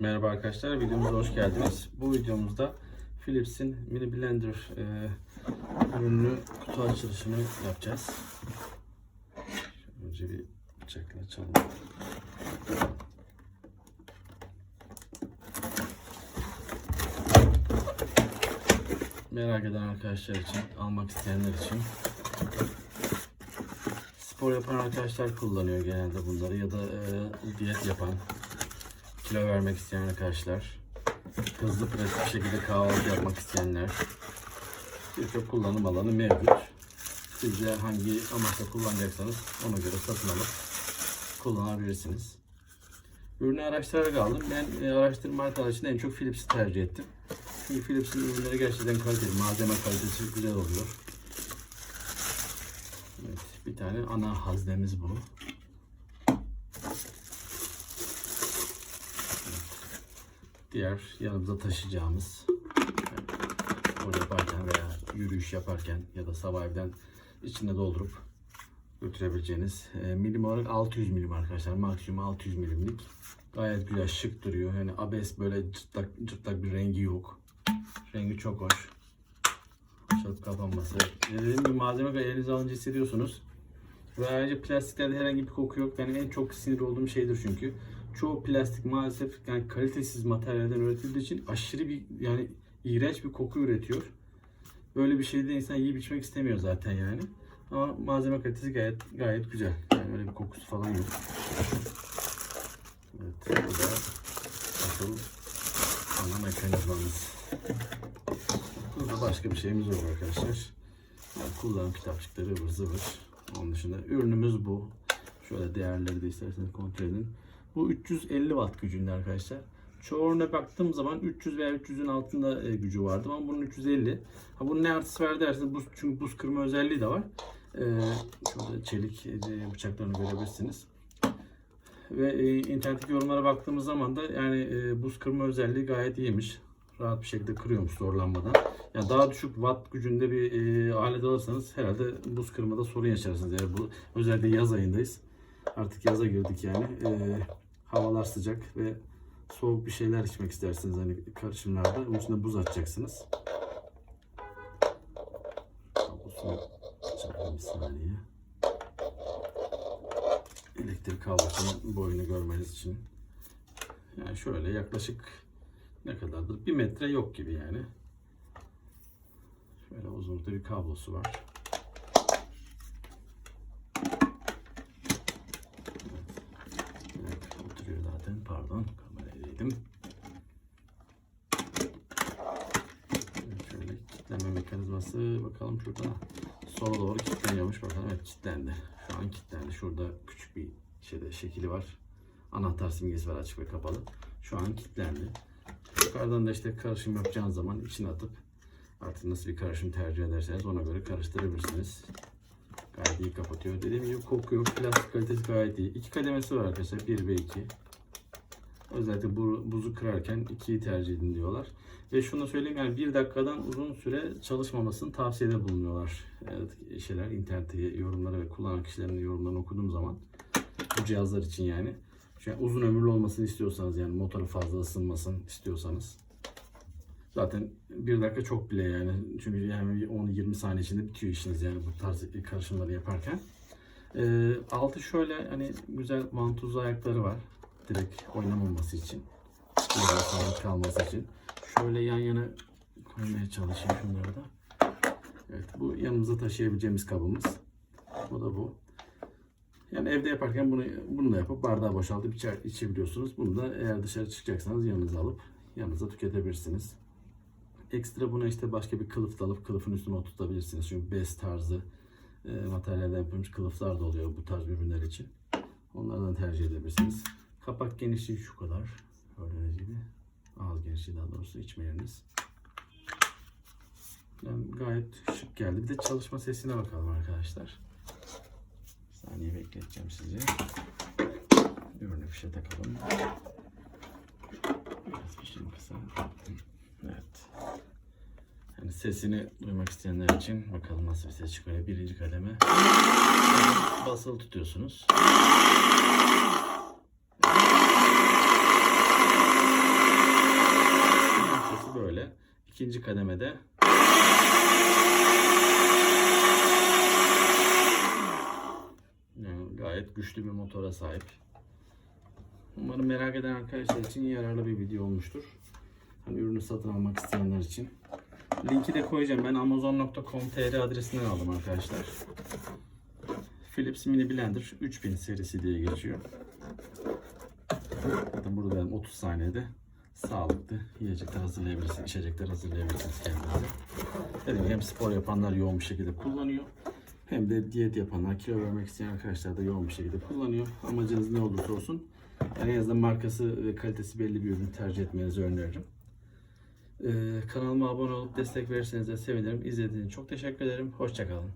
Merhaba arkadaşlar, videomuza hoş geldiniz. Bu videomuzda Philips'in mini blender e, ürünü kutu açılışını yapacağız. Önce bir bıçakla açalım. Merak eden arkadaşlar için, almak isteyenler için spor yapan arkadaşlar kullanıyor genelde bunları ya da e, diyet yapan kilo vermek isteyen arkadaşlar, hızlı pratik bir şekilde kahvaltı yapmak isteyenler, birçok kullanım alanı mevcut. Siz de hangi amaçla kullanacaksanız ona göre satın alıp kullanabilirsiniz. Ürünü araştırarak aldım. Ben e, araştırma arkadaşında en çok Philips'i tercih ettim. Çünkü Philips'in ürünleri gerçekten kaliteli. Malzeme kalitesi güzel oluyor. Evet, bir tane ana haznemiz bu. Diğer yanımıza taşıyacağımız spor yaparken veya yürüyüş yaparken ya da sabah evden içine doldurup götürebileceğiniz e, milim olarak 600 milim arkadaşlar. Maksimum 600 milimlik. Gayet güzel şık duruyor. Yani abes böyle cırtlak, cırtlak bir rengi yok. Rengi çok hoş. Açılıp kapanması. E, dediğim gibi malzeme ve elinize alınca hissediyorsunuz. Ve ayrıca plastiklerde herhangi bir koku yok. Benim en çok sinir olduğum şeydir çünkü çoğu plastik maalesef yani kalitesiz materyalden üretildiği için aşırı bir yani iğrenç bir koku üretiyor. Böyle bir şeyde insan yiyip içmek istemiyor zaten yani. Ama malzeme kalitesi gayet gayet güzel. Yani öyle bir kokusu falan yok. Evet, bu da asıl ana mekanizmamız. Burada başka bir şeyimiz yok arkadaşlar. Yani kullanım kitapçıkları ıvır zıvır. Onun dışında ürünümüz bu. Şöyle değerleri de isterseniz kontrol edin. Bu 350 watt gücünde arkadaşlar. Çoğuna baktığım zaman 300 veya 300'ün altında e, gücü vardı ama bunun 350. Ha bunun ne artısı var derseniz buz, çünkü buz kırma özelliği de var. Ee, şurada çelik e, bıçaklarını görebilirsiniz. Ve e, internetteki yorumlara baktığımız zaman da yani e, buz kırma özelliği gayet iyiymiş. Rahat bir şekilde kırıyormuş zorlanmadan. Yani daha düşük watt gücünde bir e, alet alırsanız herhalde buz kırmada sorun yaşarsınız. Yani bu özellikle yaz ayındayız. Artık yaza girdik yani. E, havalar sıcak ve soğuk bir şeyler içmek isterseniz hani karışımlarda onun içinde buz atacaksınız. Kablosunu açalım bir saniye. Elektrik kablosunun boyunu görmeniz için. Yani şöyle yaklaşık ne kadardır? Bir metre yok gibi yani. Şöyle uzunlukta bir kablosu var. Evet, oturuyor zaten. Pardon, kameraya değdim. Evet, şöyle mekanizması. Bakalım şurada sola doğru kilitleniyormuş. Bakalım evet kilitlendi. Şu an kilitlendi. Şurada küçük bir şeyde şekili var. Anahtar simgesi var açık ve kapalı. Şu an kilitlendi. Yukarıdan da işte karışım yapacağınız zaman içine atıp artık nasıl bir karışım tercih ederseniz ona göre karıştırabilirsiniz. Gayet iyi kapatıyor. Dediğim gibi kokuyor. Plastik kalitesi gayet iyi. İki kademesi var arkadaşlar. 1 ve 2. Özellikle bu, buzu kırarken 2'yi tercih edin diyorlar. Ve şunu söyleyeyim yani bir dakikadan uzun süre çalışmamasını tavsiyede bulunuyorlar. Evet, şeyler internette yorumları ve kullanan kişilerin yorumlarını okuduğum zaman bu cihazlar için yani. Şu uzun ömürlü olmasını istiyorsanız yani motoru fazla ısınmasın istiyorsanız Zaten bir dakika çok bile yani. Çünkü yani 10-20 saniye içinde bitiyor işiniz yani bu tarz karışımları yaparken. Ee, altı şöyle hani güzel vantuzlu ayakları var. Direkt oynamaması için. Biraz kalması için. Şöyle yan yana koymaya çalışayım şunları da. Evet bu yanımıza taşıyabileceğimiz kabımız. Bu da bu. Yani evde yaparken bunu bunu da yapıp bardağa boşaltıp içer, içebiliyorsunuz. Bunu da eğer dışarı çıkacaksanız yanınıza alıp yanınıza tüketebilirsiniz. Ekstra buna işte başka bir kılıf da alıp kılıfın üstüne oturtabilirsiniz. Çünkü bez tarzı e, materyalden yapılmış kılıflar da oluyor bu tarz ürünler için. Onlardan tercih edebilirsiniz. Kapak genişliği şu kadar. Gördüğünüz gibi. Genişliği daha doğrusu içme yeriniz. Yani gayet şık geldi. Bir de çalışma sesine bakalım arkadaşlar. Bir saniye bekleteceğim sizi. Ürünü fişe takalım. Biraz fişini kısa. Evet. Yani sesini duymak isteyenler için bakalım nasıl bir ses çıkıyor. Birinci kademe. Basılı tutuyorsunuz. İkinci kademede. Yani gayet güçlü bir motora sahip. Umarım merak eden arkadaşlar için yararlı bir video olmuştur. Hani ürünü satın almak isteyenler için. Linki de koyacağım. Ben amazon.com.tr adresinden aldım arkadaşlar. Philips Mini Blender 3000 serisi diye geçiyor. Zaten burada benim 30 saniyede sağlıklı yiyecekler hazırlayabilirsiniz, içecekler hazırlayabilirsiniz kendinize. Dediğim hem spor yapanlar yoğun bir şekilde kullanıyor. Hem de diyet yapanlar, kilo vermek isteyen arkadaşlar da yoğun bir şekilde kullanıyor. Amacınız ne olursa olsun yani en azından markası ve kalitesi belli bir ürünü tercih etmenizi öneririm. Ee, kanalıma abone olup destek verirseniz de sevinirim. İzlediğiniz için çok teşekkür ederim. Hoşçakalın.